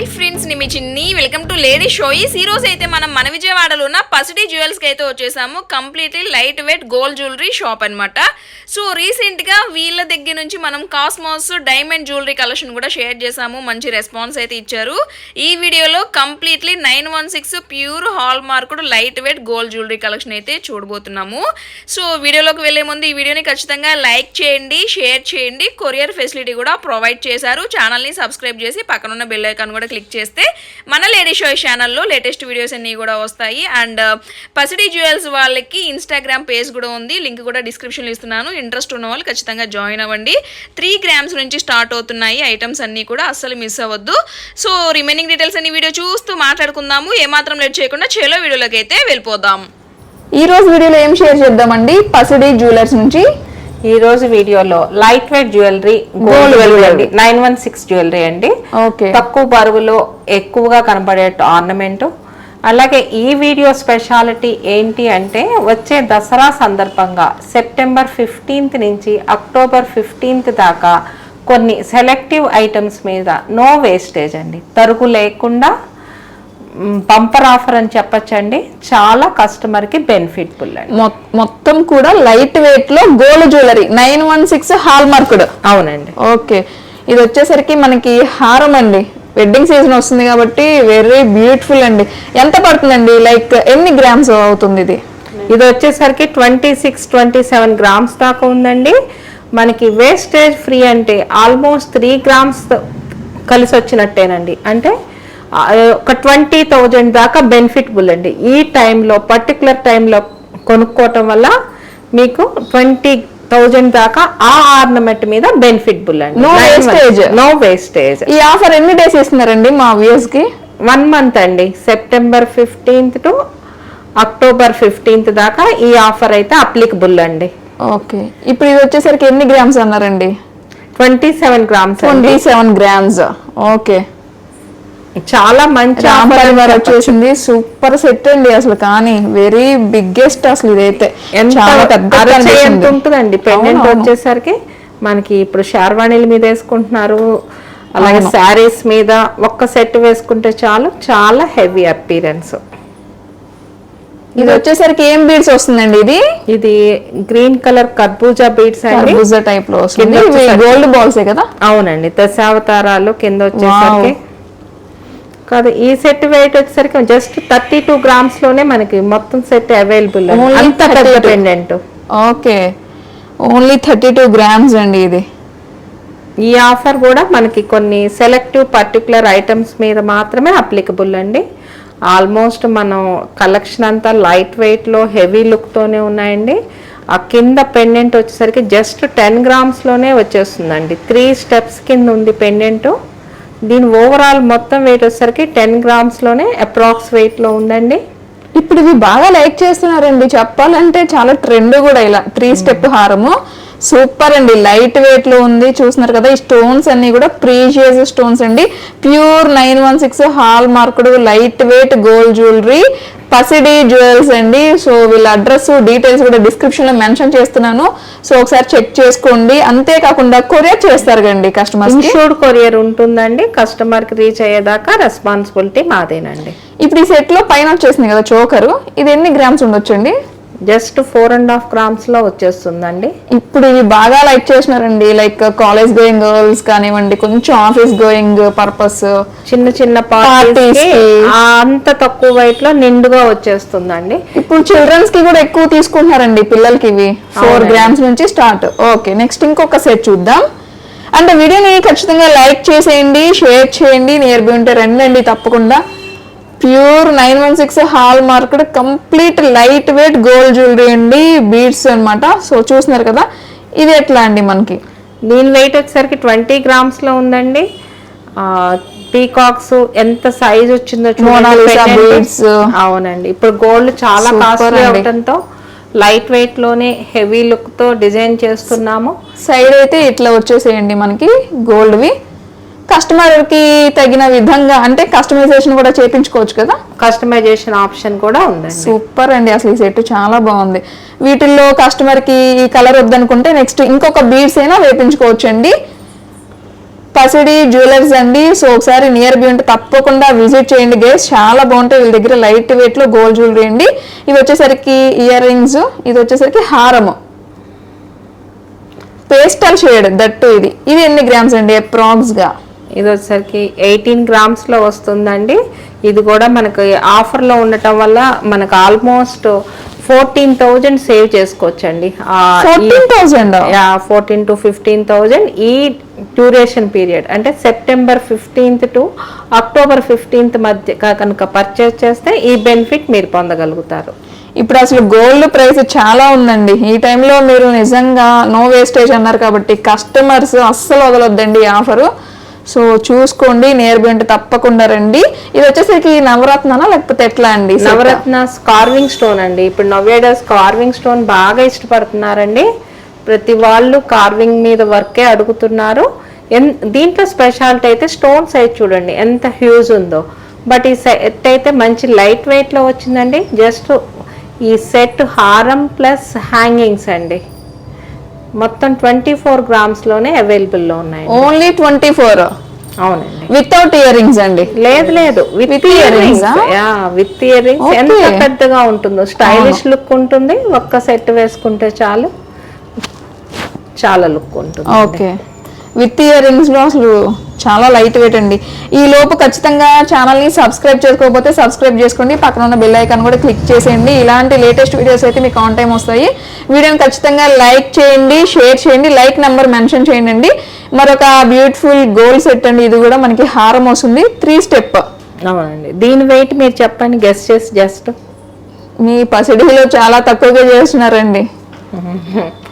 Hi friends నేను మీ చిన్ని. Welcome to lady షోయిస్ ఈ రోజు అయితే మనం మన విజయవాడలో ఉన్న పసిడి జ్యువెల్స్కి అయితే వచ్చేసాము. Completely light weight gold jewellery shop అనమాట సో రీసెంట్గా వీళ్ళ దగ్గర నుంచి మనం కాస్మోస్ డైమండ్ జ్యువెలరీ కలెక్షన్ కూడా షేర్ చేసాము. మంచి రెస్పాన్స్ అయితే ఇచ్చారు. ఈ వీడియోలో completely nine one six pure hallmarked light weight gold jewellery collection అయితే చూడబోతున్నాము. సో వీడియోలోకి వెళ్ళే ముందు ఈ వీడియోని ఖచ్చితంగా లైక్ చేయండి షేర్ చేయండి. కొరియర్ ఫెసిలిటీ కూడా ప్రొవైడ్ చేశారు. ఛానల్ని సబ్స్క్రైబ్ చేసి పక్కన ఉన్న బెల్ ఐకాన్ కూడా క్లిక్ చేస్తే మన లేడీ షో ఛానల్లో లేటెస్ట్ వీడియోస్ అన్నీ కూడా వస్తాయి. అండ్ పసిడి జ్యువెల్స్ వాళ్ళకి ఇన్స్టాగ్రామ్ పేజ్ కూడా ఉంది. లింక్ కూడా డిస్క్రిప్షన్లో ఇస్తున్నాను. ఇంట్రెస్ట్ ఉన్న వాళ్ళు ఖచ్చితంగా జాయిన్ అవ్వండి. త్రీ గ్రామ్స్ నుంచి స్టార్ట్ అవుతున్నాయి. ఐటమ్స్ అన్నీ కూడా అస్సలు మిస్ అవ్వద్దు. సో రిమైనింగ్ డీటెయిల్స్ అన్ని వీడియో చూస్తూ మాట్లాడుకుందాము. ఏమాత్రం లేట్ చేయకుండా చేలో వీడియోలోకి అయితే వెళ్ళిపోదాం. ఈ రోజు వీడియోలో ఏం షేర్ చేద్దామండి? పసిడి జ్యువెలర్స్ నుంచి ఈ రోజు వీడియోలో light weight jewellery gold jewelry. అండి. నైన్ వన్ సిక్స్ జ్యువెలరీ అండి. తక్కువ బరువులో ఎక్కువగా కనబడే ఆర్నమెంట్ అలాగే ఈ వీడియో స్పెషాలిటీ ఏంటి అంటే వచ్చే దసరా సందర్భంగా సెప్టెంబర్ ఫిఫ్టీన్త్ నుంచి అక్టోబర్ ఫిఫ్టీన్త్ దాకా కొన్ని సెలెక్టివ్ ఐటమ్స్ మీద నో వేస్టేజ్ అండి. తరుగు లేకుండా బంపర్ ఆఫర్ అని చెప్పొచ్చండి. చాలా కస్టమర్కి బెనిఫిట్ఫుల్ అండి. మొత్తం కూడా లైట్ వెయిట్లో gold jewellery nine one six hallmarked అవునండి. ఓకే. ఇది వచ్చేసరికి మనకి హారం అండి. వెడ్డింగ్ సీజన్ వస్తుంది కాబట్టి వెరీ బ్యూటిఫుల్ అండి. ఎంత పడుతుందండి? లైక్ ఎన్ని గ్రామ్స్ అవుతుంది ఇది? ఇది వచ్చేసరికి twenty six twenty seven grams దాకా ఉందండి. మనకి వేస్టేజ్ ఫ్రీ అంటే ఆల్మోస్ట్ త్రీ గ్రామ్స్ కలిసి వచ్చినట్టేనండి అంటే ఒక ట్వంటీ థౌజండ్ దాకా బెనిఫిట్బుల్ అండి. ఈ టైంలో పర్టికులర్ టైంలో కొనుక్కోవటం వల్ల మీకు ట్వంటీ థౌజండ్ దాకా ఆ ఆర్నమెంట్ మీద బెనిఫిట్బుల్ అండి. No wastage. నో వేస్టేజ్ ఈ ఆఫర్ ఎన్ని డేస్ ఇస్తున్నారండి మా వ్యూస్కి? వన్ మంత్ అండి. September fifteenth to October fifteenth దాకా ఈ ఆఫర్ అయితే అప్లికబుల్ అండి. ఓకే. ఇప్పుడు ఇది వచ్చేసరికి ఎన్ని గ్రామ్స్ అన్నారండి? Twenty seven grams twenty seven grams okay. చాలా మంచి చెప్పొచ్చు. వచ్చేసింది. సూపర్ సెట్ అండి అసలు కానీ వెరీ బిగ్గెస్ట్ అసలు ఇదైతే. ఎంత చాలా పెద్ద ఉంటుందండి? పెండెంట్. వచ్చేసరికి మనకి ఇప్పుడు షార్వాణిల మీద వేసుకుంటున్నారు అలాగే. శారీస్ మీద ఒక్క సెట్ వేసుకుంటే చాలు చాలా హెవీ అపీరెన్స్. ఇది వచ్చేసరికి ఏం బీడ్స్ వస్తుందండి ఇది? ఇది గ్రీన్ కలర్ కర్బూజా బీడ్స్ అండి. కర్బూజా టైప్లో వస్తుంది. గోల్డ్ బాల్సే కదా? అవునండి. దశావతారాలు కింద వచ్చేసరికి కాదు ఈ సెట్ వెయిట్ వచ్చేసరికి జస్ట్ థర్టీ టూ గ్రామ్స్లోనే మనకి మొత్తం సెట్ అవైలబుల్ అంత పెద్ద 32. Pendant okay. Only thirty two grams అండి ఇది. ఈ ఆఫర్ కూడా మనకి కొన్ని సెలెక్టివ్ పర్టికులర్ ఐటమ్స్ మీద మాత్రమే అప్లికబుల్ అండి. ఆల్మోస్ట్ మనం కలెక్షన్ అంతా లైట్ వెయిట్లో హెవీ లుక్తోనే ఉన్నాయండి. ఆ కింద పెండెంట్ వచ్చేసరికి జస్ట్ టెన్ గ్రామ్స్లోనే వచ్చేస్తుందండి. త్రీ స్టెప్స్ కింద ఉంది పెండెంట్ దీని ఓవరాల్ మొత్తం వెయిట్ వచ్చేసరికి టెన్ గ్రామ్స్లోనే అప్రాక్స్ వెయిట్లో ఉందండి. ఇప్పుడు ఇవి బాగా లైక్ చేస్తున్నారండి. చెప్పాలంటే చాలా ట్రెండ్ కూడా ఇలా త్రీ స్టెప్ హారము. సూపర్ అండి. లైట్ వెయిట్లో ఉంది. చూస్తున్నారు కదా ఈ స్టోన్స్ అన్ని కూడా ప్రీషియస్ స్టోన్స్ అండి. Pure nine one six hallmarked light weight gold jewellery Pasidi jewels అండి. సో వీళ్ళ అడ్రస్ డీటెయిల్స్ కూడా డిస్క్రిప్షన్లో మెన్షన్ చేస్తున్నాను. సో ఒకసారి చెక్ చేసుకోండి. అంతేకాకుండా కొరియర్ చేస్తారు కండి కస్టమర్స్కి. ఇన్షూర్డ్ కొరియర్ ఉంటుందండి. కస్టమర్కి రీచ్ అయ్యేదాకా రెస్పాన్సిబిలిటీ మాదేనండి. ఇప్పుడు ఈ సెట్లో పైన వచ్చేసింది కదా చోకరు. ఇది ఎన్ని గ్రామ్స్ ఉండొచ్చండి? జస్ట్ ఫోర్ అండ్ హాఫ్ గ్రామ్స్లో వచ్చేస్తుందండి. ఇప్పుడు ఇవి బాగా లైక్ చేసినారండి లైక్ కాలేజ్ గోయింగ్ గర్ల్స్ కానివ్వండి కొంచెం ఆఫీస్ గోయింగ్ పర్పస్. చిన్న చిన్న పార్టీస్. అంత తక్కువ వెయిట్లో నిండుగా వచ్చేస్తుందండి. ఇప్పుడు చిల్డ్రన్స్కి కూడా ఎక్కువ తీసుకుంటున్నారండి పిల్లలకి ఇవి. ఫోర్. గ్రామ్స్ నుంచి స్టార్ట్ ఓకే నెక్స్ట్ ఇంకొక సెట్ చూద్దాం. అంటే వీడియోని ఖచ్చితంగా లైక్ చేసేయండి షేర్ చేయండి నియర్ ఉంటే రండి తప్పకుండా. Pure nine one six hallmarked complete light weight gold jewellery అండి. బీడ్స్ అన్నమాట. సో చూస్తున్నారు కదా ఇది ఎట్లా అండి మనకి? దీని వెయిట్ వచ్చేసరికి ట్వంటీ గ్రామ్స్లో ఉందండి. పీకాక్స్ ఎంత సైజ్ వచ్చిందో beads. అవునండి. ఇప్పుడు గోల్డ్ చాలా కాస్ట్లీ అండి. అవటంతో లైట్ వెయిట్లోనే హెవీ లుక్తో డిజైన్ చేస్తున్నాము. సైడ్ అయితే ఇట్లా వచ్చేసేయండి మనకి గోల్డ్వి కస్టమర్కి తగిన విధంగా అంటే కస్టమైజేషన్ కూడా చేపించుకోవచ్చు కదా? కస్టమైజేషన్ ఆప్షన్ కూడా ఉందండి. సూపర్ అండి అసలు ఈ సెట్ చాలా బాగుంది. వీటిల్లో కస్టమర్కి ఈ కలర్ వద్దనుకుంటే నెక్స్ట్ ఇంకొక బీడ్స్ అయినా వేపించుకోవచ్చు అండి పసిడి జ్యువెలర్స్ అండి. సో ఒకసారి నియర్ బై ఉంటే తప్పకుండా విజిట్ చేయండి గేస్. చాలా బాగుంటాయి వీళ్ళ దగ్గర లైట్ వెయిట్లో గోల్డ్ జ్యువెలరీ అండి. ఇవి వచ్చేసరికి ఇయర్ రింగ్స్ ఇది వచ్చేసరికి హారము పేస్టల్ షేడ్ దట్టు ఇది. ఇది ఎన్ని గ్రామ్స్ అండి అప్రాక్స్గా ఇది వచ్చేసరికి ఎయిటీన్ గ్రామ్స్లో వస్తుందండి. ఇది కూడా మనకి ఆఫర్లో ఉండటం వల్ల మనకు ఆల్మోస్ట్ ఫోర్టీన్ థౌజండ్ సేవ్ చేసుకోవచ్చండి. Fourteen to fifteen thousand. ఈ డ్యూరేషన్ పీరియడ్ అంటే September fifteenth to October fifteenth మధ్య కనుక పర్చేస్ చేస్తే ఈ బెనిఫిట్ మీరు పొందగలుగుతారు. ఇప్పుడు అసలు గోల్డ్ ప్రైస్ చాలా ఉందండి. ఈ టైంలో మీరు నిజంగా నో వేస్టేజ్ అన్నారు కాబట్టి కస్టమర్స్ అస్సలు వదలొద్దండి ఈ ఆఫరు. సో చూసుకోండి నియర్ బై ఉంటే తప్పకుండా రండి. ఇది వచ్చేసరికి నవరత్నానా లేకపోతే ఎట్లా అండి? నవరత్న కార్వింగ్ స్టోన్ అండి. ఇప్పుడు నవ్వేడస్ కార్వింగ్ స్టోన్ బాగా ఇష్టపడుతున్నారండి. ప్రతి వాళ్ళు కార్వింగ్ మీద వర్కే అడుగుతున్నారు. ఎన్ దీంట్లో స్పెషాలిటీ అయితే స్టోన్ సైజ్ చూడండి ఎంత హ్యూజ్ ఉందో. బట్ ఈ సెట్ అయితే మంచి లైట్ వెయిట్లో వచ్చిందండి. జస్ట్ ఈ సెట్ హారం ప్లస్ హ్యాంగింగ్స్ అండి. మొత్తం ట్వంటీ ఫోర్ గ్రామ్స్లోనే అవైలబుల్లో ఉన్నాయి. ఓన్లీ ట్వంటీ ఫోర్ అవునండి. వితౌట్ ఇయర్ రింగ్స్ అండి? లేదు లేదు. With earrings? With earrings. ఎంత పెద్దగా ఉంటుందో. స్టైలిష్ లుక్ ఉంటుంది. ఒక్క సెట్ వేసుకుంటే చాలు. చాలా లుక్ ఉంటుంది ఓకే విత్ ఇయర్ రింగ్స్లో అసలు చాలా లైట్ వెయిట్ అండి. ఈ లోపు ఖచ్చితంగా ఛానల్ని సబ్స్క్రైబ్ చేసుకోకపోతే సబ్స్క్రైబ్ చేసుకోండి. పక్కన ఉన్న బెల్ ఐకాన్ కూడా క్లిక్ చేసేయండి. ఇలాంటి లేటెస్ట్ వీడియోస్ అయితే మీకు ఆన్ టైం వస్తాయి. వీడియోని ఖచ్చితంగా లైక్ చేయండి షేర్ చేయండి. లైక్ నెంబర్ మెన్షన్ చేయండి మరొక బ్యూటిఫుల్ గోల్ సెట్ అండి. ఇది కూడా మనకి హారం వస్తుంది. త్రీ స్టెప్ అవునండి. దీని వెయిట్ మీరు చెప్పండి. గెస్ట్ చేసి జస్ట్ మీ పసిడిలో చాలా తక్కువగా చేస్తున్నారండి.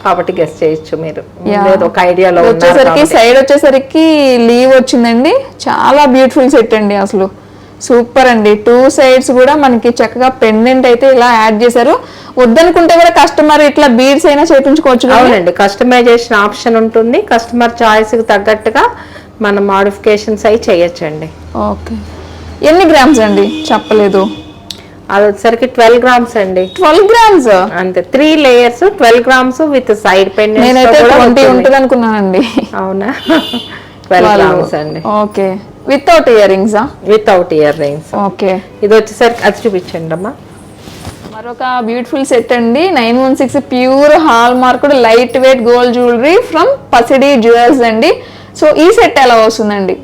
కాబట్టి గెస్ట్ చేయొచ్చు మీరు. ఒక ఐడియాలో వచ్చేసరికి సైడ్ వచ్చేసరికి లీవ్ వచ్చిందండి. చాలా బ్యూటిఫుల్ సెట్ అండి అసలు. సూపర్ అండి. టూ సైడ్స్ కూడా మనకి చక్కగా పెండెంట్ అయితే ఇలా యాడ్ చేశారు. వద్దనుకుంటే కూడా కస్టమర్ ఇట్లా బీడ్స్ అయినా చేపించుకోవచ్చు కదా. అవునండి. కస్టమైజేషన్ ఆప్షన్ ఉంటుంది. కస్టమర్ చాయిస్కి తగ్గట్టుగా మనం మాడిఫికేషన్స్ అయి చేయొచ్చండి. ఓకే ఎన్ని గ్రామ్స్ అండి? చెప్పలేదు. అది వచ్చేసరికి ట్వెల్వ్ గ్రామ్స్ అండి. Twelve grams? అంతే three layers twelve grams with side నేనైతే ట్వంటీ పెండెంట్ ఉంటుంది. అనుకున్నానండి అవునా? ట్వెల్వ్ గ్రామ్స్ అండి. Okay without ear rings without ear rings okay ఇది వచ్చేసరికి అది చూపించండి అమ్మా మరొక బ్యూటిఫుల్ సెట్ అండి. Nine one six pure hall marked light weight gold jewellery from Pasidi jewels అండి. సో ఈ సెట్ ఎలా వస్తుందండి?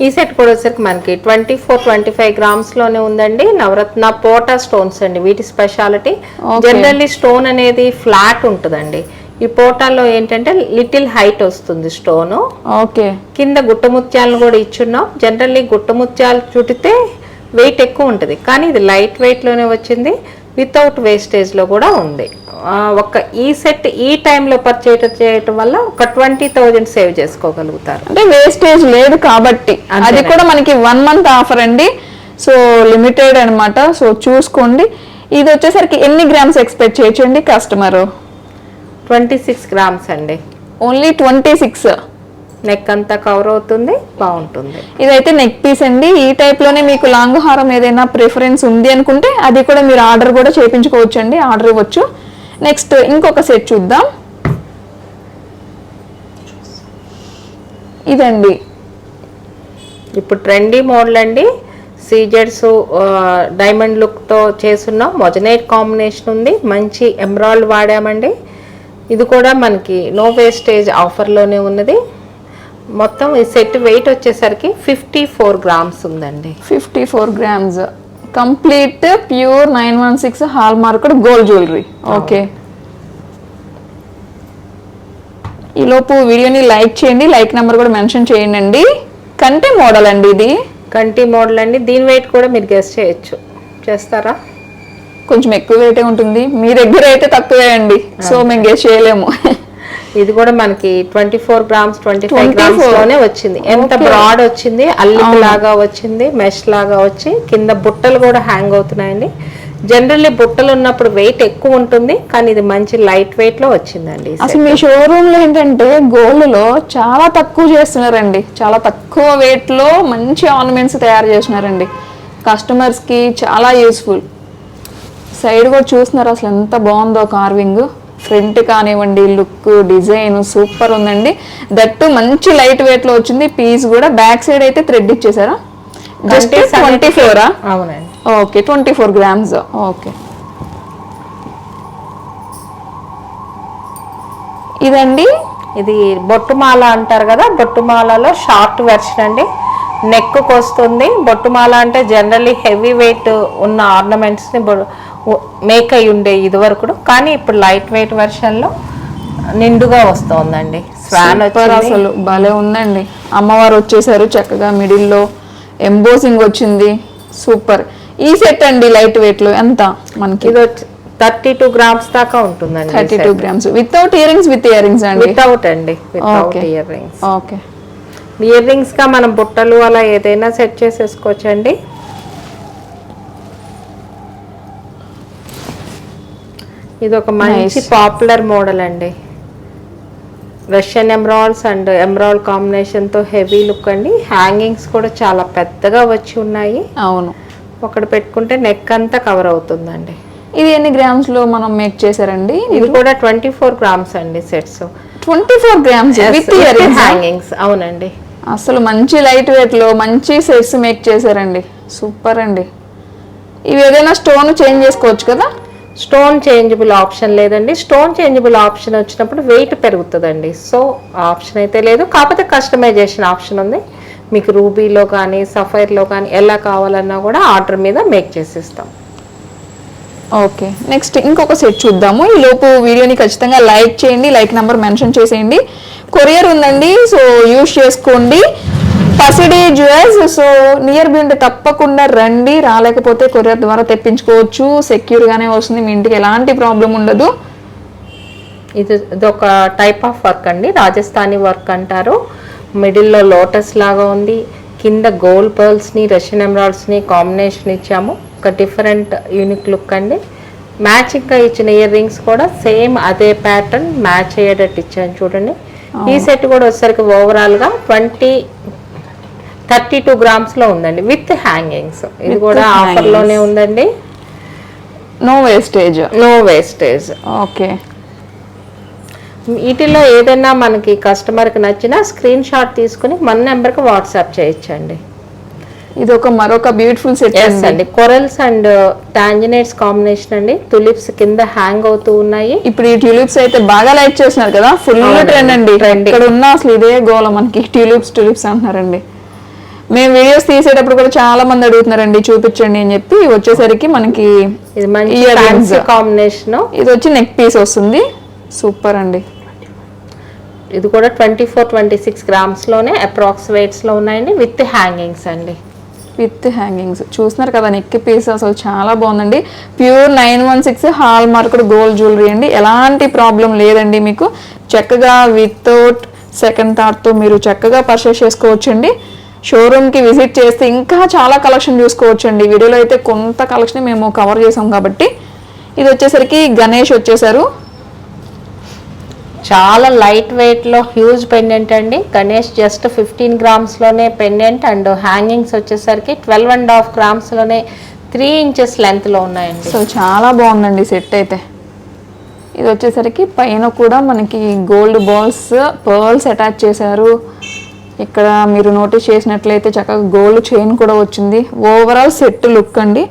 ఈ సెట్ కూడా వచ్చేసరికి మనకి ట్వంటీ ఫోర్ ట్వంటీ ఫైవ్ గ్రామ్స్లోనే ఉందండి. నవరత్న పోటా స్టోన్స్ అండి. వీటి స్పెషాలిటీ. జనరల్లీ స్టోన్ అనేది ఫ్లాట్ ఉంటుందండి. ఈ పోటాలో ఏంటంటే లిటిల్ హైట్ వస్తుంది స్టోను. ఓకే. కింద గుట్టముత్యాలను కూడా ఇచ్చున్నాం. జనరల్లీ గుట్టముత్యాలు చుట్టితే వెయిట్ ఎక్కువ ఉంటుంది. కానీ ఇది లైట్ వెయిట్లోనే వచ్చింది. వితౌట్ వేస్టేజ్లో కూడా ఉంది. ఒక ఈ సెట్ ఈ టైంలో పర్చేట్ చేయటం వల్ల ఒక ట్వంటీ థౌజండ్ సేవ్ చేసుకోగలుగుతారు. అంటే వేస్టేజ్ లేదు కాబట్టి. అది. కూడా మనకి వన్ మంత్ ఆఫర్ అండి. సో లిమిటెడ్ అన్నమాట. సో చూసుకోండి. ఇది వచ్చేసరికి ఎన్ని గ్రామ్స్ ఎక్స్పెక్ట్ చేయొచ్చు అండి కస్టమర్ ట్వంటీ సిక్స్ గ్రామ్స్ అండి. ఓన్లీ ట్వంటీ సిక్స్ నెక్ అంతా కవర్ అవుతుంది బాగుంటుంది. ఇదైతే నెక్ పీస్ అండి. ఈ టైప్లోనే మీకు లాంగ్ హారం ఏదైనా ప్రిఫరెన్స్ ఉంది అనుకుంటే అది కూడా మీరు ఆర్డర్ కూడా చేయించుకోవచ్చు అండి ఆర్డర్ ఇవ్వచ్చు. నెక్స్ట్ ఇంకొక సెట్ చూద్దాం. ఇదండి. ఇప్పుడు ట్రెండీ మోడల్ అండి. సీజెడ్స్ డైమండ్ లుక్తో చేస్తున్నాం మొజనైట్ కాంబినేషన్ ఉంది. మంచి ఎమరాల్డ్ వాడామండి. ఇది కూడా మనకి నో వేస్టేజ్ ఆఫర్లోనే ఉన్నది. మొత్తం ఈ సెట్ వెయిట్ వచ్చేసరికి ఫిఫ్టీ ఫోర్ గ్రామ్స్ ఉందండి. Fifty four grams complete pure nine one six hallmarked gold jewellery okay ఈ లోపు వీడియోని లైక్ చేయండి లైక్ నెంబర్ కూడా మెన్షన్ చేయండి అండి కంటే మోడల్ అండి ఇది. కంటి మోడల్ అండి. దీని వెయిట్ కూడా మీరు గెస్ట్ చేయొచ్చు. చేస్తారా? కొంచెం ఎక్కువ రేటే ఉంటుంది. మీ దగ్గర అయితే తక్కువే అండి. సో మేము గెస్ చేయలేము. ఇది కూడా మనకి twenty four grams twenty five 24 గ్రామ్స్లోనే వచ్చింది. ఎంత. బ్రాడ్ వచ్చింది అల్లిక లాగా వచ్చింది మెష్ లాగా వచ్చి కింద బుట్టలు కూడా హ్యాంగ్ అవుతున్నాయండి. జనరల్లీ బుట్టలు ఉన్నప్పుడు వెయిట్ ఎక్కువ ఉంటుంది కానీ ఇది మంచి లైట్ వెయిట్లో వచ్చిందండి. అసలు మీ షోరూమ్లో ఏంటంటే గోల్డ్లో చాలా తక్కువ చేస్తున్నారండి. చాలా తక్కువ వెయిట్లో మంచి ఆర్నమెంట్స్ తయారు చేస్తున్నారండి. కస్టమర్స్కి చాలా యూస్ఫుల్ సైడ్ కూడా చూస్తున్నారు అసలు ఎంత బాగుందో కార్వింగ్ ఫ్రంట్ కానివ్వండి లుక్ డిజైన్ సూపర్ ఉందండి. దట్టు మంచి లైట్ వెయిట్లో వచ్చింది. పీస్ కూడా బ్యాక్ సైడ్ అయితే థ్రెడ్ ఇచ్చేసారా? జస్ట్ ట్వంటీ ఫోరా అవునండి. Okay twenty four grams okay ఇదండి? ఇది బొట్టుమాల అంటారు కదా బొట్టుమాలలో షార్ట్ వెర్షన్ అండి. నెక్ వస్తుంది బొట్టుమాల అంటే జనరల్లీ హెవీ వెయిట్ ఉన్న ఆర్నమెంట్స్ని మేక్ అయి ఉండే ఇది వరకు కానీ ఇప్పుడు లైట్ వెయిట్ వెర్షన్లో నిండుగా వస్తుందండి. స్వాన్ అసలు భలే ఉందండి. అమ్మవారు వచ్చేసారు చక్కగా మిడిల్లో ఎంబోసింగ్ వచ్చింది. సూపర్ ఈ సెట్ అండి లైట్ వెయిట్లో ఎంత మనకి? ఇది వచ్చి థర్టీ టూ గ్రామ్స్ దాకా ఉంటుందండి thirty two grams without earrings with earrings అండి? వితౌట్ అండి. Without. Ear rings okay year రింగ్స్గా మనం బుట్టలు అలా ఏదైనా సెట్ చేసేసుకోవచ్చండి. ఇది ఒక మంచి. పాపులర్ మోడల్ అండి. రష్యన్ ఎమరాల్డ్స్ అండ్ ఎమరాల్డ్ కాంబినేషన్తో హెవీ లుక్ అండి. హ్యాంగింగ్స్ కూడా చాలా పెద్దగా వచ్చి ఉన్నాయి. అవును. ఒకటి పెట్టుకుంటే నెక్ అంతా కవర్ అవుతుందండి. ఇది ఎన్ని గ్రామ్స్లో మనం మేక్ చేశారండి? ఇది కూడా ట్వంటీ ఫోర్ గ్రామ్స్ అండి sets twenty four grams with hangings అవునండి. అసలు మంచి లైట్ వెయిట్లో మంచి సెట్స్ మేక్ చేశారండి. సూపర్ అండి. ఇవి ఏదైనా స్టోన్ చేంజ్ చేసుకోవచ్చు కదా? స్టోన్ చేంజబుల్ ఆప్షన్ లేదండి. స్టోన్ చేంజబుల్ ఆప్షన్ వచ్చినప్పుడు వెయిట్ పెరుగుతుందండి. సో ఆప్షన్ అయితే లేదు. కాకపోతే కస్టమైజేషన్ ఆప్షన్ ఉంది. మీకు రూబీలో కానీ సఫైర్లో కానీ ఎలా కావాలన్నా కూడా ఆర్డర్ మీద మేక్ చేసేస్తాం. ఓకే. నెక్స్ట్ ఇంకొక సెట్ చూద్దాము. ఈ లోపు వీడియోని ఖచ్చితంగా లైక్ చేయండి లైక్ నెంబర్ మెన్షన్ చేసేయండి. కొరియర్ ఉందండి. సో యూస్ చేసుకోండి. Pasidi jewels so near by ఉంటే తప్పకుండా రండి. రాలేకపోతే కొరియర్ ద్వారా తెప్పించుకోవచ్చు. సెక్యూర్ గానే వస్తుంది. మీ ఇంటికి ఎలాంటి ప్రాబ్లం ఉండదు. ఇది ఇది ఒక టైప్ ఆఫ్ వర్క్ అండి. రాజస్థానీ వర్క్ అంటారు. మిడిల్లో లోటస్ లాగా ఉంది. కింద గోల్డ్ పర్ల్స్ని రష్యన్ ఎమరాల్డ్స్ని కాంబినేషన్ ఇచ్చాము. ఒక డిఫరెంట్ యూనిక్ లుక్ అండి. మ్యాచింగ్గా ఇచ్చిన ఇయర్ రింగ్స్ కూడా సేమ్ అదే ప్యాటర్న్ మ్యాచ్ అయ్యేటట్టు ఇచ్చాను చూడండి. ఈ సెట్ కూడా వచ్చేసరికి ఓవరాల్గా ట్వంటీ థర్టీ టూ గ్రామ్స్లో ఉందండి విత్ హ్యాంగింగ్స్. ఇది కూడా. ఆఫర్లోనే ఉందండి. No wastage no wastage okay వీటిలో ఏదైనా మనకి కస్టమర్కి నచ్చినా స్క్రీన్ షాట్ తీసుకుని మన నెంబర్కి వాట్సాప్ చేయొచ్చండి ఇది ఒక మరొక బ్యూటిఫుల్ సెట్ అండి. కొరల్స్ అండ్ టాంజినేట్స్ కాంబినేషన్ అండి. తులిప్స్ కింద హ్యాంగ్ అవుతూ ఉన్నాయి. ఇప్పుడు ఈ ట్యూలిప్స్ అయితే బాగా లైక్ చేస్తున్నారు కదా ఫుల్ ట్రెండ్ అండి. ఇక్కడ ఉన్న అసలు ఇదే గోల మనకి. ట్యూలిప్స్ ట్యూలిప్స్ అంటున్నారండి. మేము వీడియోస్ తీసేటప్పుడు కూడా చాలా మంది అడుగుతున్నారండి చూపించండి అని చెప్పి. వచ్చేసరికి మనకి కాంబినేషన్ ఇది వచ్చి నెక్ పీస్ వస్తుంది. సూపర్ అండి. ఇది కూడా ట్వంటీ ఫోర్ ట్వంటీ సిక్స్ గ్రామ్స్లోనే అప్రాక్స్ వెయిట్స్లో ఉన్నాయండి విత్ హ్యాంగింగ్స్ అండి. విత్ హ్యాంగింగ్స్ చూస్తున్నారు కదా నెక్ పీస్ అసలు చాలా బాగుందండి. Pure nine one six hallmarked gold jewellery అండి. ఎలాంటి ప్రాబ్లం లేదండి మీకు. చక్కగా వితౌట్ సెకండ్ థాట్తో మీరు చక్కగా పర్చేస్ చేసుకోవచ్చండి. షోరూమ్కి విజిట్ చేస్తే ఇంకా చాలా కలెక్షన్ చూసుకోవచ్చండి. వీడియోలో అయితే కొంత కలెక్షన్ మేము కవర్ చేసాం కాబట్టి. ఇది వచ్చేసరికి గణేష్ వచ్చేసారు. చాలా లైట్ వెయిట్లో హ్యూజ్ పెండెంట్ అండి. గణేష్ జస్ట్ ఫిఫ్టీన్ గ్రామ్స్లోనే పెండెంట్ అండ్ హ్యాంగింగ్స్ వచ్చేసరికి ట్వెల్వ్ అండ్ హాఫ్ గ్రామ్స్లోనే త్రీ ఇంచెస్ లెంత్లో ఉన్నాయండి. సో చాలా బాగుందండి సెట్ అయితే. ఇది వచ్చేసరికి పైన కూడా మనకి గోల్డ్ బాల్స్ పర్ల్స్ అటాచ్ చేశారు. ఇక్కడ మీరు నోటీస్ చేసినట్లయితే చక్కగా గోల్డ్ చైన్ కూడా వచ్చింది. ఓవరాల్ సెట్ లుక్ అండి.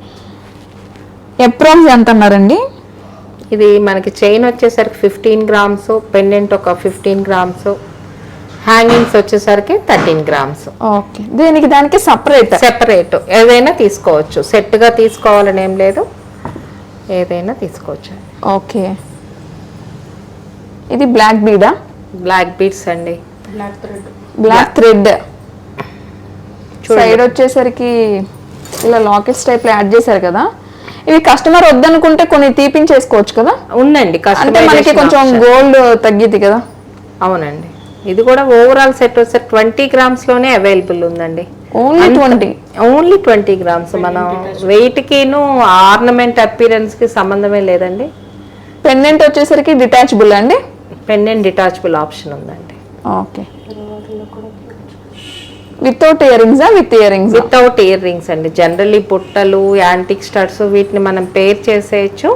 అప్రాక్స్ ఎంత అన్నారండి? ఇది మనకి చైన్ వచ్చేసరికి ఫిఫ్టీన్ గ్రామ్స్ పెండెంట్ ఒక ఫిఫ్టీన్ గ్రామ్స్ హ్యాంగింగ్స్ వచ్చేసరికి థర్టీన్ గ్రామ్స్ ఓకే దీనికి దానికి సపరేట్ సెపరేట్ ఏదైనా తీసుకోవచ్చు. సెట్గా తీసుకోవాలని ఏం లేదు. ఏదైనా తీసుకోవచ్చు. ఓకే ఇది బ్లాక్ బీడా బ్లాక్ బీడ్స్ అండి. బ్లాక్ థ్రెడ్ చూడండి. సైడ్ వచ్చేసరికి ఇలా లాకెట్స్ టైప్లో యాడ్ చేశారు కదా. ఇవి కస్టమర్ వద్దనుకుంటే కొన్ని తీపించేసుకోవచ్చు కదా? ఉందండి అంటే మనకి కొంచెం. గోల్డ్ తగ్గిద్ది కదా? అవునండి. ఇది కూడా ఓవరాల్ సెట్ వచ్చేసరికి ట్వంటీ గ్రామ్స్లోనే అవైలబుల్ ఉందండి. Only twenty only twenty grams మనం వెయిట్ కిను ఆర్నమెంట్ అపీరెన్స్కి సంబంధమే లేదండి. పెండెంట్ వచ్చేసరికి డిటాచబుల్ అండి? పెండెంట్ డిటాచబుల్ ఆప్షన్ ఉందండి. Okay without earrings with earrings without earrings అండి. జనరల్లీ బుట్టలు యాంటిక్ స్టడ్స్ వీటిని మనం పేర్ చేసేయచ్చు.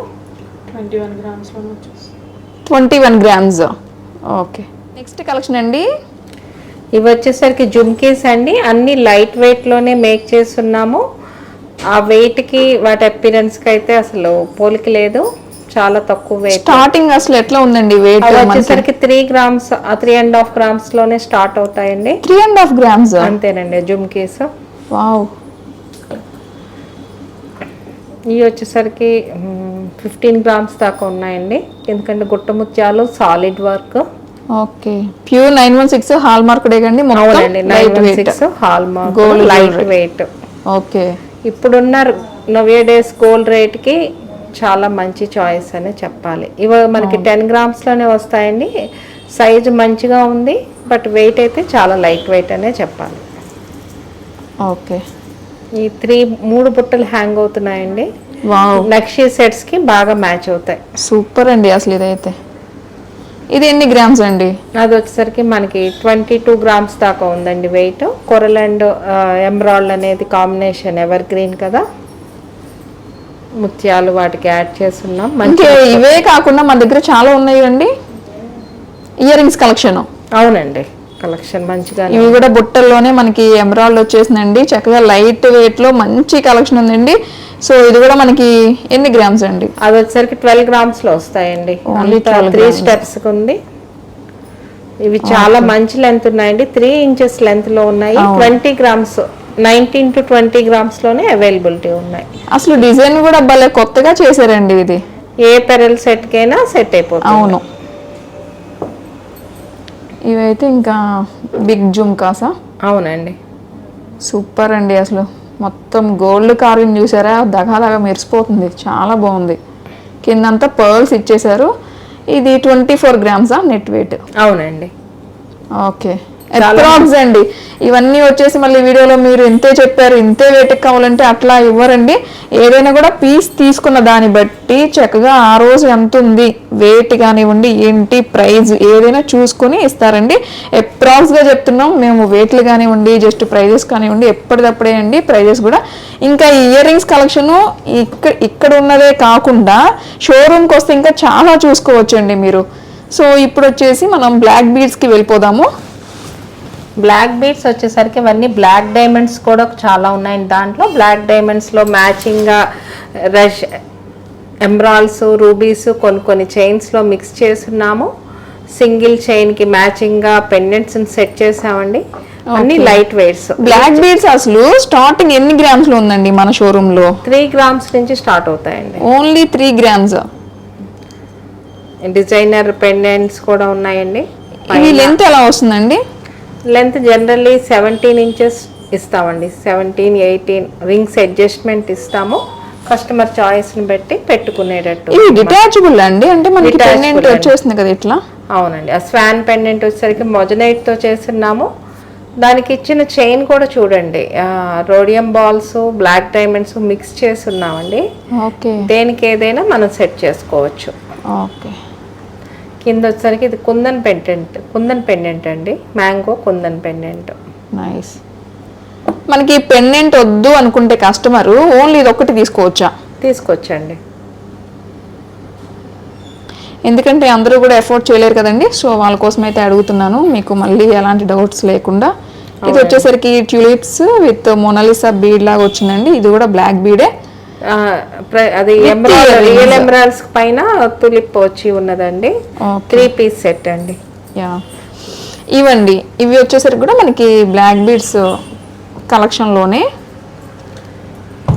Twenty one grams okay next collection అండి. ఇవి వచ్చేసరికి జుమ్కీస్ అండి. అన్ని లైట్ వెయిట్లోనే మేక్ చేస్తున్నాము. ఆ వెయిట్కి వాటి అపిరెన్స్కి అయితే అసలు పోలిక లేదు. చాలా తక్కువ వెయిట్ స్టార్టింగ్ అసలు ఎట్లా ఉందండి వెయిట్ వచ్చేసరికి three grams three and half గ్రామ్స్లోనే start అవుతాయండి. త్రీ అండ్ హాఫ్ గ్రామ్స్ అంతేనండి జుమ్కీస్ వావ్ ఇవి వచ్చేసరికి ఫిఫ్టీన్ గ్రామ్స్ దాకా ఉన్నాయండి. ఎందుకంటే గుట్ట ముత్యాలు solid work okay. Pure nine one six hallmark కండి అవునండి nine light weight six hallmark Gold light. Weight okay ఇప్పుడున్న నవే డేస్ గోల్డ్ రేట్కి చాలా మంచి చాయిస్ అని చెప్పాలి. ఇవి మనకి టెన్ గ్రామ్స్లోనే వస్తాయండి. సైజు మంచిగా ఉంది బట్ వెయిట్ అయితే చాలా లైట్ వెయిట్ అనే చెప్పాలి. ఓకే. ఈ త్రీ మూడు బుట్టలు హ్యాంగ్ అవుతున్నాయండి. వావ్. నక్షి సెట్స్కి బాగా మ్యాచ్ అవుతాయి. సూపర్ అండి అసలు ఇదైతే. ఇది ఎన్ని గ్రామ్స్ అండి? అది వచ్చేసరికి మనకి ట్వంటీ టూ గ్రామ్స్ దాకా ఉందండి వెయిట్ కొరల్ అండ్ ఎమరాల్డ్ అనేది కాంబినేషన్ ఎవర్ గ్రీన్ కదా. ముత్యాలు వాటికి యాడ్ చేస్తున్నాం. మంచి ఇవే కాకుండా మన దగ్గర చాలా ఉన్నాయి అండి ఇయర్ రింగ్స్ కలెక్షన్ అవునండి. కలెక్షన్ మంచిగా ఇవి కూడా బుట్టల్లోనే మనకి ఎమరాల్డ్ వచ్చేసిందండి. చక్కగా లైట్ వెయిట్లో మంచి కలెక్షన్ ఉందండి. సో ఇది కూడా మనకి ఎన్ని గ్రామ్స్ అండి? అది వచ్చేసరికి ట్వెల్వ్ గ్రామ్స్లో వస్తాయండి. Only 12 three. స్టెప్స్ ఉంది. ఇవి చాలా మంచి లెంత్ ఉన్నాయండి. త్రీ ఇంచెస్ లెంత్లో ఉన్నాయి. Twenty grams nineteen to twenty గ్రామ్స్లోనే availability ఉన్నాయి. అసలు డిజైన్ కూడా భలే కొత్తగా చేశారండి ఇది. ఏ పెరల్ సెట్ కైనా సెట్ అయిపోతుంది. అవును. ఇవైతే ఇంకా బిగ్ జూమ్ కాసా అవునండి. సూపర్ అండి అసలు. మొత్తం గోల్డ్ కార్వింగ్ చూసారా? దగా దగా మెరిసిపోతుంది. చాలా బాగుంది. కిందంతా పర్ల్స్ ఇచ్చేసారు ఇది ట్వంటీ ఫోర్ గ్రామ్సా నెట్ వెయిట్? అవునండి. ఓకే. అప్రాక్స్ అండి. ఇవన్నీ వచ్చేసి మళ్ళీ వీడియోలో మీరు ఇంతే చెప్పారు ఇంతే వెయిట్ కావాలంటే అట్లా ఇవ్వరండి. ఏదైనా కూడా పీస్ తీసుకున్న దాన్ని బట్టి చక్కగా ఆ రోజు ఎంత ఉంది వెయిట్ కానివ్వండి ఏంటి ప్రైజ్ ఏదైనా చూసుకొని ఇస్తారండి. అప్రాక్స్గా చెప్తున్నాం మేము వెయిట్లు కానివ్వండి జస్ట్ ప్రైజెస్ కానివ్వండి ఎప్పటికప్పుడే అండి ప్రైజెస్ కూడా. ఇంకా ఇయర్ రింగ్స్ కలెక్షన్ ఇక్కడ ఇక్కడ ఉన్నదే కాకుండా షోరూమ్కి వస్తే ఇంకా చాలా చూసుకోవచ్చండి మీరు. సో ఇప్పుడు వచ్చేసి మనం బ్లాక్ బీడ్స్కి వెళ్ళిపోదాము. బ్లాక్ బీడ్స్ వచ్చేసరికి ఇవన్నీ బ్లాక్ డైమండ్స్ కూడా చాలా ఉన్నాయండి దాంట్లో. బ్లాక్ డైమండ్స్లో మ్యాచింగ్గా రష్ ఎమ్రాల్స్ రూబీస్ కొన్ని కొన్ని చైన్స్లో మిక్స్ చేస్తున్నాము. సింగిల్ చైన్కి మ్యాచింగ్గా పెండెంట్స్ సెట్ చేసామండి. అన్ని లైట్ వెయిట్స్ బ్లాక్ బీడ్స్ అసలు స్టార్టింగ్ ఎన్ని గ్రామ్స్లో ఉందండి మన షోరూమ్లో? త్రీ గ్రామ్స్ నుంచి స్టార్ట్ అవుతాయండి. Only three grams designer pendants కూడా ఉన్నాయండి. ఇది లెంత్ ఎలా వస్తుందండి? లెంత్ జనరల్లీ సెవెంటీన్ ఇంచెస్ ఇస్తామండి. సెవెంటీన్ ఎయిటీన్ రింగ్స్ అడ్జస్ట్మెంట్ ఇస్తాము. కస్టమర్ చాయిస్ని బట్టి పెట్టుకునేటట్టు. ఇది డిటాచబుల్ అండి? అంటే మనకి పెండెంట్. వచ్చేస్తుంది కదా ఇట్లా? అవునండి. ఆ స్వాన్ పెండెంట్ వచ్చేసరికి మొజనైట్తో చేస్తున్నాము. దానికి ఇచ్చిన చైన్ కూడా చూడండి. Rhodium balls black diamonds mix చేసి ఉన్నామండి ఓకే. దేనికి ఏదైనా మనం సెట్ చేసుకోవచ్చు. ఓకే. కింద వచ్చేసరికి ఇది కుందన్ పెండెంట్ కుందన్ పెండెంట్ అండి. Mango kundan pendant. నైస్. మనకి పెండెంట్ వద్దు అనుకుంటే కస్టమర్ ఓన్లీ ఇది ఒక్కటి తీసుకోవచ్చా? తీసుకొచ్చండి ఎందుకంటే అందరూ కూడా ఎఫోర్డ్ చేయలేరు కదండి. సో వాళ్ళ కోసం అయితే అడుగుతున్నాను. మీకు మళ్ళీ ఎలాంటి డౌట్స్ లేకుండా. ఇది వచ్చేసరికి ట్యూలిప్స్ విత్ మొనాలిసా బీడ్ లాగా వచ్చిందండి. ఇది కూడా బ్లాక్ బీడే. అది. రియల్ ఎమరాల్డ్స్ పైన తులిప్ వచ్చి ఉన్నదండి. త్రీ పీస్ సెట్ అండి. యా. ఇవండి. ఇవి వచ్చేసరికి కూడా మనకి బ్లాక్ బీడ్స్ కలెక్షన్లోనే.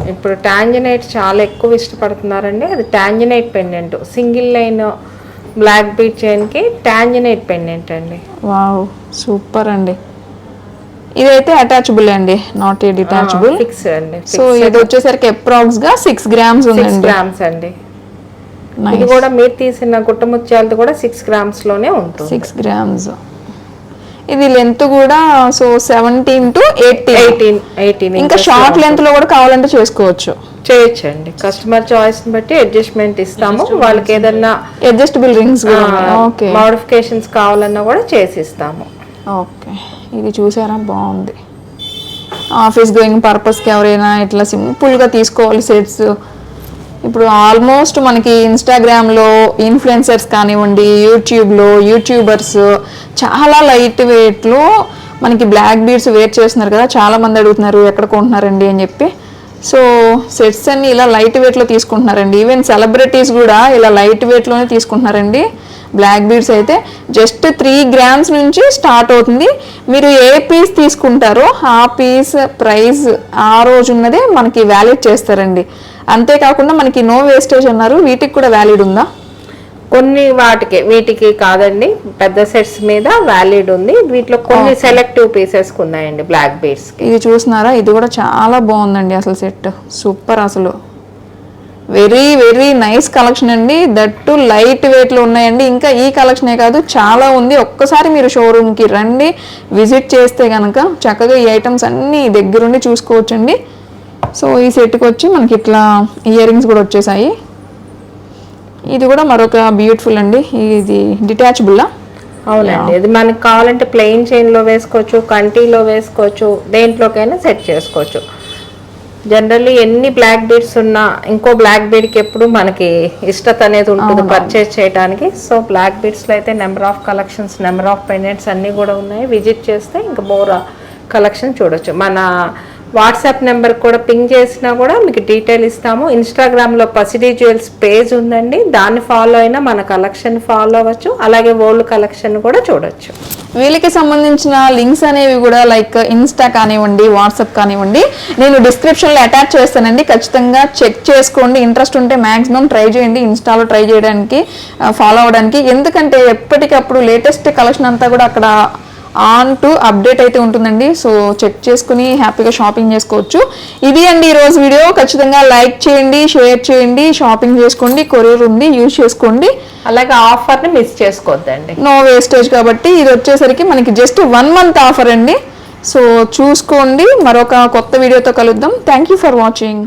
ఇప్పుడు టాంజనైట్ చాలా ఎక్కువ ఇష్టపడుతున్నారండి. అది tanzanite pendant. Single line black bead చైన్కి tanzanite pendant అండి. వావ్. సూపర్ అండి. ఇదైతే అటాచబుల్ అండి నాట్ ఏ డిటాచబుల్ ఫిక్స్ అండి సో ఇది వచ్చేసరికి అప్రాక్స్గా సిక్స్ గ్రామ్స్ సిక్స్ ఉందండి. గ్రామ్స్ అండి. ఇది కూడా మీరు తీసిన గుట్టముత్యాలది కూడా సిక్స్ గ్రామ్స్లోనే ఉంటుంది. సిక్స్ గ్రామ్స్ ఇది లెంత్ కూడా so seventeen to eighteen eighteen eighteen ఇంకా షార్ట్ లెంత్లో కూడా కావాలంటే చేసుకోవచ్చు. చేయొచ్చండి. కస్టమర్ చాయిస్ బట్టి అడ్జస్ట్మెంట్ ఇస్తాము. వాళ్ళకి ఏదన్నా అడ్జస్టబుల్ రింగ్స్ కూడా ఓకే మోడిఫికేషన్స్ కావాలన్నా కూడా చేసి ఇస్తాము. ఓకే. ఇది చూసారా? బాగుంది. ఆఫీస్ గోయింగ్ పర్పస్కి ఎవరైనా ఇట్లా సింపుల్గా తీసుకోవాలి సెట్స్. ఇప్పుడు ఆల్మోస్ట్ మనకి ఇన్స్టాగ్రామ్లో ఇన్ఫ్లుయెన్సర్స్ కానివ్వండి యూట్యూబ్లో యూట్యూబర్స్ చాలా లైట్ వెయిట్లో మనకి బ్లాక్ బీడ్స్ వేర్ చేస్తున్నారు కదా చాలా మంది అడుగుతున్నారు ఎక్కడ కొంటున్నారండి అని చెప్పి. సో సెట్స్ అన్నీ ఇలా లైట్ వెయిట్లో తీసుకుంటున్నారండి. ఈవెన్ సెలబ్రిటీస్ కూడా ఇలా లైట్ వెయిట్లోనే తీసుకుంటున్నారండి. బ్లాక్ బీడ్స్ అయితే జస్ట్ త్రీ గ్రామ్స్ నుంచి స్టార్ట్ అవుతుంది. మీరు ఏ పీస్ తీసుకుంటారో ఆ పీస్ ప్రైస్ ఆ రోజు ఉన్నదే మనకి వ్యాలిడ్ చేస్తారండి. అంతేకాకుండా మనకి నో వేస్టేజ్ అన్నారు. వీటికి కూడా వ్యాలిడ్ ఉందా? కొన్ని వాటికి వీటికి కాదండి పెద్ద సెట్స్ మీద వ్యాలిడ్ ఉంది. వీటిలో కొన్ని సెలెక్టివ్ పీసెస్ ఉన్నాయండి బ్లాక్ బీడ్స్ ఇది చూస్తున్నారా ఇది కూడా చాలా బాగుందండి అసలు సెట్ సూపర్ అసలు. వెరీ వెరీ నైస్ కలెక్షన్ అండి. దట్టు లైట్ వెయిట్లో ఉన్నాయండి. ఇంకా ఈ కలెక్షనే కాదు చాలా ఉంది. ఒక్కసారి మీరు షోరూమ్కి రండి విజిట్ చేస్తే కనుక చక్కగా ఈ ఐటమ్స్ అన్నీ దగ్గరుండి చూసుకోవచ్చండి. సో ఈ సెట్కి వచ్చి మనకి ఇట్లా ఇయర్ రింగ్స్ కూడా వచ్చేసాయి. ఇది కూడా మరొక బ్యూటిఫుల్ అండి. ఇది డిటాచబుల్లా అవునండి. ఇది మనకి కావాలంటే ప్లెయిన్ చైన్లో వేసుకోవచ్చు కంటిలో వేసుకోవచ్చు దేంట్లోకైనా సెట్ చేసుకోవచ్చు. జనరల్లీ ఎన్ని బ్లాక్ బీడ్స్ ఉన్నా ఇంకో బ్లాక్ బీడ్కి ఎప్పుడు మనకి ఇష్టత అనేది ఉంటుంది పర్చేస్ చేయడానికి. సో బ్లాక్ బీడ్స్లో అయితే number of collections number of pendants అన్నీ కూడా ఉన్నాయి. విజిట్ చేస్తే ఇంకా మోర్ కలెక్షన్ చూడొచ్చు. మన వాట్సాప్ నెంబర్ కూడా పింగ్ చేసినా కూడా మీకు డీటెయిల్ ఇస్తాము. ఇన్స్టాగ్రామ్లో పసిడి జ్యువెల్స్ పేజ్ ఉందండి. దాన్ని ఫాలో అయినా మన కలెక్షన్ ఫాలో అవ్వచ్చు. అలాగే ఓల్డ్ కలెక్షన్ కూడా చూడొచ్చు. వీళ్ళకి సంబంధించిన లింక్స్ అనేవి కూడా లైక్ ఇన్స్టా కానివ్వండి వాట్సాప్ కానివ్వండి నేను డిస్క్రిప్షన్లో అటాచ్ చేస్తానండి. ఖచ్చితంగా చెక్ చేసుకోండి. ఇంట్రెస్ట్ ఉంటే మ్యాక్సిమం ట్రై చేయండి. ఇన్స్టాలో ట్రై చేయడానికి ఫాలో అవ్వడానికి. ఎందుకంటే ఎప్పటికప్పుడు లేటెస్ట్ కలెక్షన్ అంతా కూడా అక్కడ ఆన్ టు అప్డేట్ అయితే ఉంటుందండి. సో చెక్ చేసుకుని హ్యాపీగా షాపింగ్ చేసుకోవచ్చు. ఇది అండి ఈరోజు వీడియో. ఖచ్చితంగా లైక్ చేయండి షేర్ చేయండి షాపింగ్ చేసుకోండి కొరియర్ ఉంది యూజ్ చేసుకోండి. అలాగే ఆఫర్ని మిస్ చేసుకోవద్దండి. నో వేస్టేజ్ కాబట్టి ఇది వచ్చేసరికి మనకి జస్ట్ వన్ మంత్ ఆఫర్ అండి. సో చూసుకోండి. మరొక కొత్త వీడియోతో కలుద్దాం. Thank you for watching